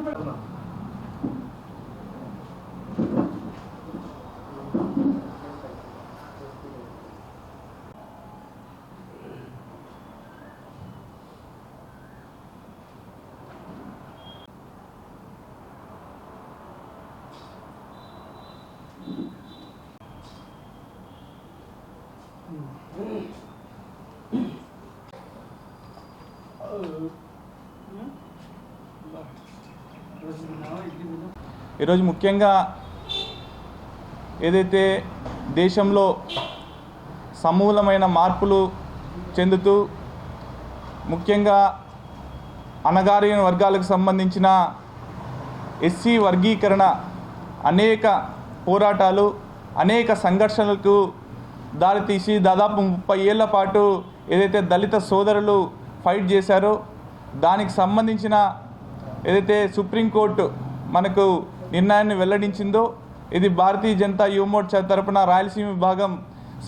응? 응? ఈరోజు ముఖ్యంగా ఏదైతే దేశంలో సమూలమైన మార్పులు చెందుతూ ముఖ్యంగా అణగారిన వర్గాలకు సంబంధించిన ఎస్సీ వర్గీకరణ అనేక పోరాటాలు అనేక సంఘర్షణలకు దారితీసి దాదాపు ముప్పై ఏళ్ళ పాటు ఏదైతే దళిత సోదరులు ఫైట్ చేశారో దానికి సంబంధించిన ఏదైతే సుప్రీంకోర్టు మనకు నిర్ణయాన్ని వెల్లడించిందో ఇది భారతీయ జనతా యువమోర్చా తరపున రాయలసీమ విభాగం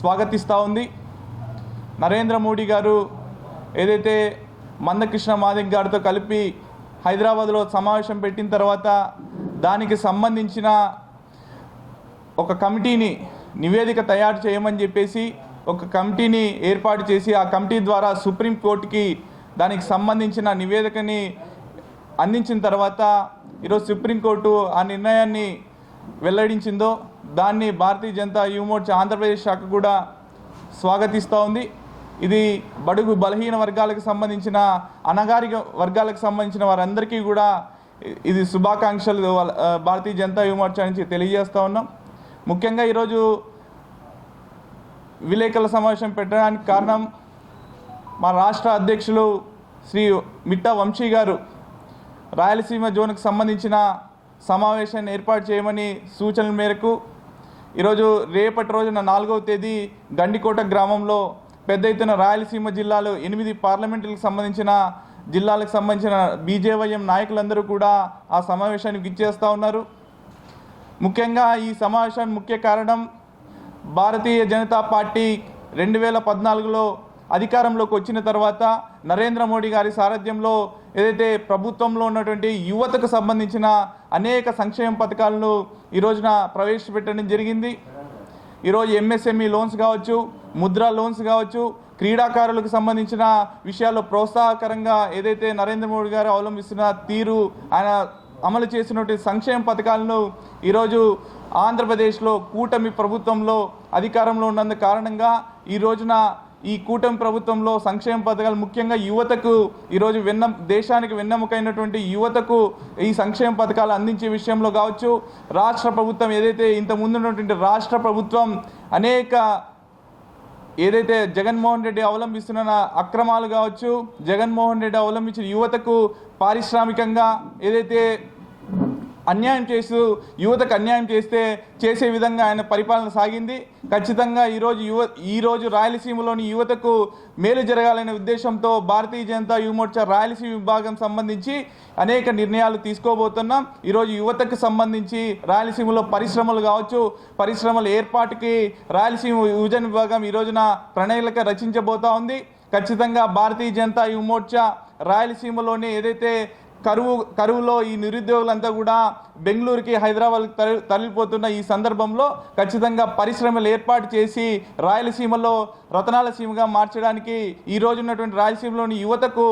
స్వాగతిస్తూ ఉంది. నరేంద్ర మోడీ గారు ఏదైతే మందకృష్ణ మాదిక్ గారితో కలిపి హైదరాబాద్లో సమావేశం పెట్టిన తర్వాత దానికి సంబంధించిన ఒక కమిటీని నివేదిక తయారు చేయమని చెప్పేసి ఒక కమిటీని ఏర్పాటు చేసి ఆ కమిటీ ద్వారా సుప్రీంకోర్టుకి దానికి సంబంధించిన నివేదికని అందించిన తర్వాత ఈరోజు సుప్రీంకోర్టు ఆ నిర్ణయాన్ని వెల్లడించిందో దాన్ని భారతీయ జనతా యువమోర్చా ఆంధ్రప్రదేశ్ శాఖ కూడా స్వాగతిస్తూ ఉంది. ఇది బడుగు బలహీన వర్గాలకు సంబంధించిన అనగారిక వర్గాలకు సంబంధించిన వారందరికీ కూడా ఇది శుభాకాంక్షలు భారతీయ జనతా యువమోర్చా నుంచి తెలియజేస్తూ ఉన్నాం. ముఖ్యంగా ఈరోజు విలేకరుల సమావేశం పెట్టడానికి కారణం మా రాష్ట్ర అధ్యక్షులు శ్రీ మిట్టా వంశీ గారు. రాయలసీమ జోన్కు సంబంధించిన సమావేశాన్ని ఏర్పాటు చేయమని సూచనల మేరకు ఈరోజు రేపటి రోజున నాలుగవ తేదీ గండికోట గ్రామంలో పెద్ద ఎత్తున రాయలసీమ జిల్లాలో ఎనిమిది పార్లమెంటులకు సంబంధించిన జిల్లాలకు సంబంధించిన బీజేవైఎం నాయకులందరూ కూడా ఆ సమావేశానికి ఇచ్చేస్తూ ఉన్నారు. ముఖ్యంగా ఈ సమావేశానికి ముఖ్య కారణం భారతీయ జనతా పార్టీ రెండు వేల పద్నాలుగులో అధికారంలోకి వచ్చిన తర్వాత నరేంద్ర మోడీ గారి సారథ్యంలో ఏదైతే ప్రభుత్వంలో ఉన్నటువంటి యువతకు సంబంధించిన అనేక సంక్షేమ పథకాలను ఈ రోజున ప్రవేశపెట్టడం జరిగింది. ఈరోజు ఎంఎస్ఎంఈ లోన్స్ కావచ్చు ముద్రా లోన్స్ కావచ్చు క్రీడాకారులకు సంబంధించిన విషయాల్లో ప్రోత్సాహకరంగా ఏదైతే నరేంద్ర మోడీ గారు అవలంబిస్తున్న తీరు ఆయన అమలు చేసినటువంటి సంక్షేమ పథకాలను ఈరోజు ఆంధ్రప్రదేశ్లో కూటమి ప్రభుత్వంలో అధికారంలో ఉన్నందు కారణంగా ఈ రోజున ఈ కూటమి ప్రభుత్వంలో సంక్షేమ పథకాలు ముఖ్యంగా యువతకు ఈరోజు వెన్న దేశానికి వెన్నెముకైనటువంటి యువతకు ఈ సంక్షేమ పథకాలు అందించే విషయంలో కావచ్చు రాష్ట్ర ప్రభుత్వం ఏదైతే ఇంత ఉన్నటువంటి రాష్ట్ర ప్రభుత్వం అనేక ఏదైతే జగన్మోహన్ రెడ్డి అవలంబిస్తున్న అక్రమాలు కావచ్చు జగన్మోహన్ రెడ్డి అవలంబించిన యువతకు పారిశ్రామికంగా ఏదైతే అన్యాయం చేస్తూ యువతకు అన్యాయం చేస్తే చేసే విధంగా ఆయన పరిపాలన సాగింది. ఖచ్చితంగా ఈరోజు యువ ఈరోజు రాయలసీమలోని యువతకు మేలు జరగాలనే ఉద్దేశంతో భారతీయ జనతా యువమోర్చా రాయలసీమ విభాగం సంబంధించి అనేక నిర్ణయాలు తీసుకోబోతున్నాం. ఈరోజు యువతకు సంబంధించి రాయలసీమలో పరిశ్రమలు కావచ్చు పరిశ్రమల ఏర్పాటుకి రాయలసీమ యువజన విభాగం ఈ రోజున ప్రణాళిక రచించబోతా ఉంది. ఖచ్చితంగా భారతీయ జనతా యువమోర్చా రాయలసీమలోని ఏదైతే కరువు కరువులో ఈ నిరుద్యోగులంతా కూడా బెంగళూరుకి హైదరాబాద్కి తరలిపోతున్న ఈ సందర్భంలో ఖచ్చితంగా పరిశ్రమలు ఏర్పాటు చేసి రాయలసీమలో రతనాల సీమగా మార్చడానికి ఈ రోజు ఉన్నటువంటి రాయలసీమలోని యువతకు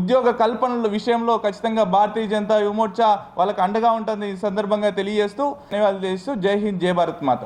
ఉద్యోగ కల్పనల విషయంలో ఖచ్చితంగా భారతీయ జనతా యువమోర్చా వాళ్ళకి అండగా ఉంటుంది ఈ సందర్భంగా తెలియజేస్తూ ధన్యవాదాలు చేస్తూ జై హింద్ జై భారత్ మాత.